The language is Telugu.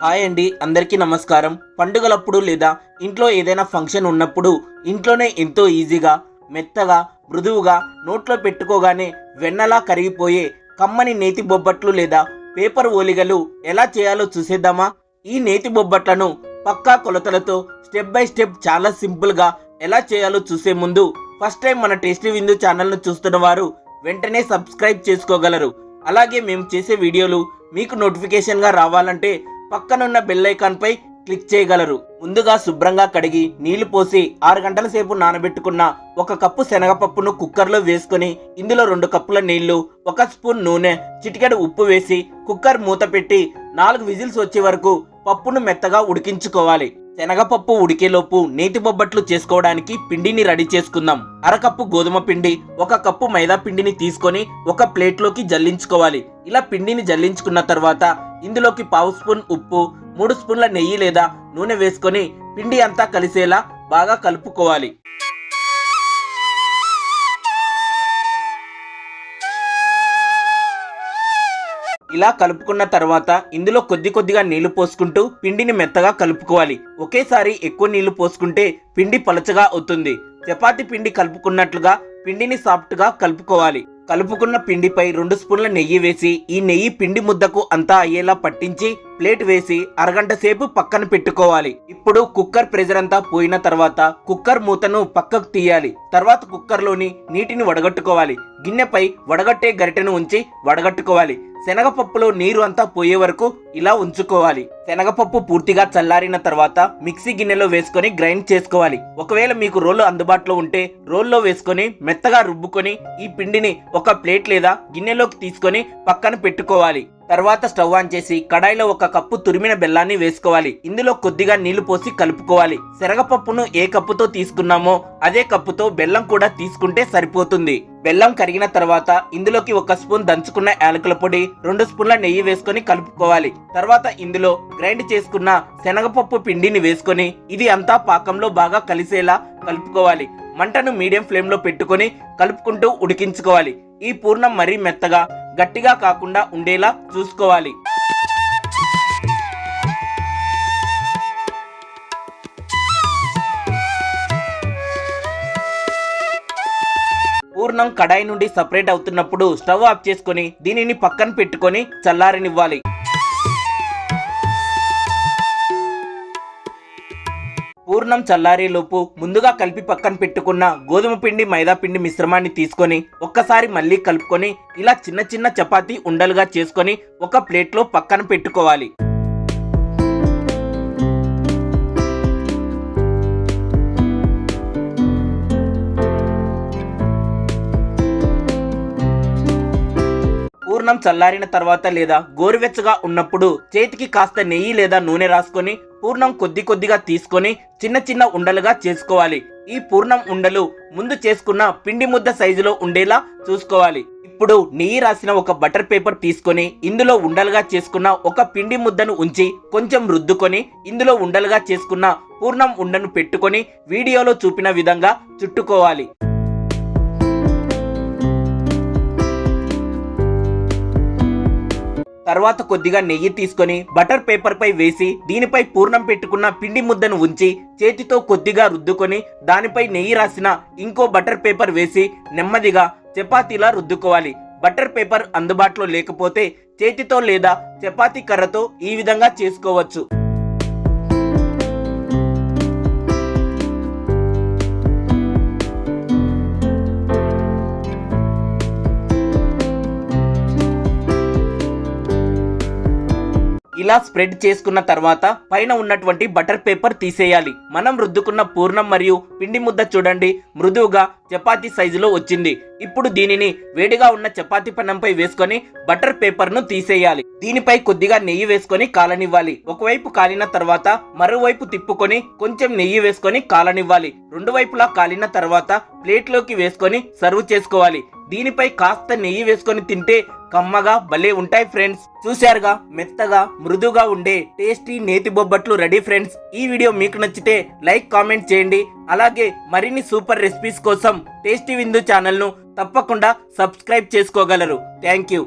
హాయ్ అండి అందరికీ నమస్కారం. పండుగలప్పుడు లేదా ఇంట్లో ఏదైనా ఫంక్షన్ ఉన్నప్పుడు ఇంట్లోనే ఎంతో ఈజీగా మెత్తగా మృదువుగా నోట్లో పెట్టుకోగానే వెన్నలా కరిగిపోయే కమ్మని నేతి బొబ్బట్లు లేదా పేపర్ ఓలిగలు ఎలా చేయాలో చూసేద్దామా? ఈ నేతి బొబ్బట్లను పక్కా కొలతలతో స్టెప్ బై స్టెప్ చాలా సింపుల్గా ఎలా చేయాలో చూసే ముందు ఫస్ట్ టైం మన టేస్టీ విందు ఛానల్ను చూస్తున్న వారు వెంటనే సబ్స్క్రైబ్ చేసుకోగలరు. అలాగే మేము చేసే వీడియోలు మీకు నోటిఫికేషన్గా రావాలంటే పక్కనున్న బెల్ క్లిక్ చేయగలరు. ముందుగా శుభ్రంగా కడిగి నీళ్ళు పోసి ఆరు గంటల సేపు నానబెట్టుకున్న ఒక కప్పు శనగపప్పును కుక్కర్లో వేసుకొని ఇందులో రెండు కప్పుల నీళ్ళు ఒక స్పూన్ నూనె చిటికెడు ఉప్పు వేసి కుక్కర్ మూత పెట్టి నాలుగు విజిల్స్ వచ్చే వరకు పప్పును మెత్తగా ఉడికించుకోవాలి. శనగపప్పు ఉడికేలోపు నేతి బొబ్బట్లు చేసుకోవడానికి పిండిని రెడీ చేసుకుందాం. అరకప్పు గోధుమ పిండి ఒక కప్పు మైదా పిండిని తీసుకొని ఒక ప్లేట్లోకి జల్లించుకోవాలి. ఇలా పిండిని జల్లించుకున్న తర్వాత ఇందులోకి పావు స్పూన్ ఉప్పు మూడు స్పూన్ల నెయ్యి లేదా నూనె వేసుకొని పిండి అంతా కలిసేలా బాగా కలుపుకోవాలి. ఇలా కలుపుకున్న తర్వాత ఇందులో కొద్ది కొద్దిగా నీళ్ళు పోసుకుంటూ పిండిని మెత్తగా కలుపుకోవాలి. ఒకేసారి ఎక్కువ నీళ్ళు పోసుకుంటే పిండి పలచగా అవుతుంది. చపాతి పిండి కలుపుకున్నట్లుగా పిండిని సాఫ్ట్గా కలుపుకోవాలి. కలుపుకున్న పిండిపై రెండు స్పూన్ల నెయ్యి వేసి ఈ నెయ్యి పిండి ముద్దకు అంతా అయ్యేలా పట్టించి ప్లేట్ వేసి అరగంట సేపు పక్కన పెట్టుకోవాలి. ఇప్పుడు కుక్కర్ ప్రెజర్ అంతా పోయిన తర్వాత కుక్కర్ మూతను పక్కకు తీయాలి. తర్వాత కుక్కర్లోని నీటిని వడగట్టుకోవాలి. గిన్నెపై వడగట్టే గరిటెను ఉంచి వడగట్టుకోవాలి. శనగపప్పులో నీరు అంతా పోయే వరకు ఇలా ఉంచుకోవాలి. శనగపప్పు పూర్తిగా చల్లారిన తర్వాత మిక్సీ గిన్నెలో వేసుకొని గ్రైండ్ చేసుకోవాలి. ఒకవేళ మీకు రోలు అందుబాటులో ఉంటే రోల్లో వేసుకొని మెత్తగా రుబ్బుకొని ఈ పిండిని ఒక ప్లేట్ లేదా గిన్నెలోకి తీసుకొని పక్కన పెట్టుకోవాలి. తర్వాత స్టవ్ ఆన్ చేసి కడాయిలో ఒక కప్పు తురిమిన బెల్లాన్ని వేసుకోవాలి. ఇందులో కొద్దిగా నీళ్ళు పోసి కలుపుకోవాలి. శనగపప్పును ఏ కప్పుతో తీసుకున్నామో అదే కప్పుతో బెల్లం కూడా తీసుకుంటే సరిపోతుంది. బెల్లం కరిగిన తర్వాత ఇందులోకి ఒక స్పూన్ దంచుకున్న యాలకుల పొడి రెండు స్పూన్ల నెయ్యి వేసుకొని కలుపుకోవాలి. తర్వాత ఇందులో గ్రైండ్ చేసుకున్న శనగపప్పు పిండిని వేసుకొని ఇది అంతా పాకంలో బాగా కలిసేలా కలుపుకోవాలి. మంటను మీడియం ఫ్లేమ్లో పెట్టుకొని కలుపుకుంటూ ఉడికించుకోవాలి. ఈ పూర్ణం మరీ మెత్తగా గట్టిగా కాకుండా ఉండేలా చూసుకోవాలి. పూర్ణం కడాయి నుండి సపరేట్ అవుతున్నప్పుడు స్టవ్ ఆఫ్ చేసుకొని దీనిని పక్కన పెట్టుకొని చల్లారనివ్వాలి. పూర్ణం చల్లారేలోపు ముందుగా కలిపి పక్కన పెట్టుకున్న గోధుమ పిండి మైదా పిండి మిశ్రమాన్ని తీసుకొని ఒక్కసారి మళ్ళీ కలుపుకొని ఇలా చిన్న చిన్న చపాతీ ఉండలుగా చేసుకొని ఒక ప్లేట్లో పక్కన పెట్టుకోవాలి. పూర్ణం చల్లారిన తర్వాత లేదా గోరువెచ్చగా ఉన్నప్పుడు చేతికి కాస్త నెయ్యి లేదా నూనె రాసుకొని పూర్ణం కొద్ది కొద్దిగా తీసుకొని చిన్న చిన్న ఉండలుగా చేసుకోవాలి. ఈ పూర్ణం ఉండలు ముందు చేసుకున్న పిండి ముద్ద సైజులో ఉండేలా చూసుకోవాలి. ఇప్పుడు నెయ్యి రాసిన ఒక బటర్ పేపర్ తీసుకొని ఇందులో ఉండలుగా చేసుకున్న ఒక పిండి ముద్దను ఉంచి కొంచెం రుద్దుకొని ఇందులో ఉండలుగా చేసుకున్న పూర్ణం ఉండను పెట్టుకొని వీడియోలో చూపిన విధంగా చుట్టుకోవాలి. తర్వాత కొద్దిగా నెయ్యి తీసుకొని బటర్ పేపర్ పై వేసి దీనిపై పూర్ణం పెట్టుకున్న పిండి ముద్దను ఉంచి చేతితో కొద్దిగా రుద్దుకొని దానిపై నెయ్యి రాసిన ఇంకో బటర్ పేపర్ వేసి నెమ్మదిగా చపాతీలా రుద్దుకోవాలి. బటర్ పేపర్ అందుబాటులో లేకపోతే చేతితో లేదా చపాతీ కర్రతో ఈ విధంగా చేసుకోవచ్చు. ఇలా స్ప్రెడ్ చేసుకున్న తర్వాత పైన ఉన్నటువంటి బటర్ పేపర్ తీసేయాలి. మనం రుద్దుకున్న పూర్ణం మరియు పిండి ముద్ద చూడండి. మృదువుగా చపాతీ సైజులో వచ్చింది. ఇప్పుడు దీనిని వేడిగా ఉన్న చపాతీ పన్నంపై వేసుకొని బటర్ పేపర్ను తీసేయాలి. దీనిపై కొద్దిగా నెయ్యి వేసుకొని కాలనివ్వాలి. ఒకవైపు కాలిన తర్వాత మరోవైపు తిప్పుకొని కొంచెం నెయ్యి వేసుకొని కాలనివ్వాలి. రెండు వైపులా కాలిన తర్వాత ప్లేట్లోకి వేసుకొని సర్వ్ చేసుకోవాలి. దీనిపై కాస్త నెయ్యి వేసుకొని తింటే కమ్మగా భలే ఉంటాయి ఫ్రెండ్స్ చూశారుగా? మెత్తగా మృదుగా ఉండే టేస్టీ నేతి బొబ్బట్లు రెడీ ఫ్రెండ్స్ ఈ వీడియో మీకు నచ్చితే లైక్ కామెంట్ చేయండి. అలాగే మరిన్ని సూపర్ రెసిపీస్ కోసం టేస్టీ విందు ఛానల్ను తప్పకుండా సబ్స్క్రైబ్ చేసుకోగలరు. Thank you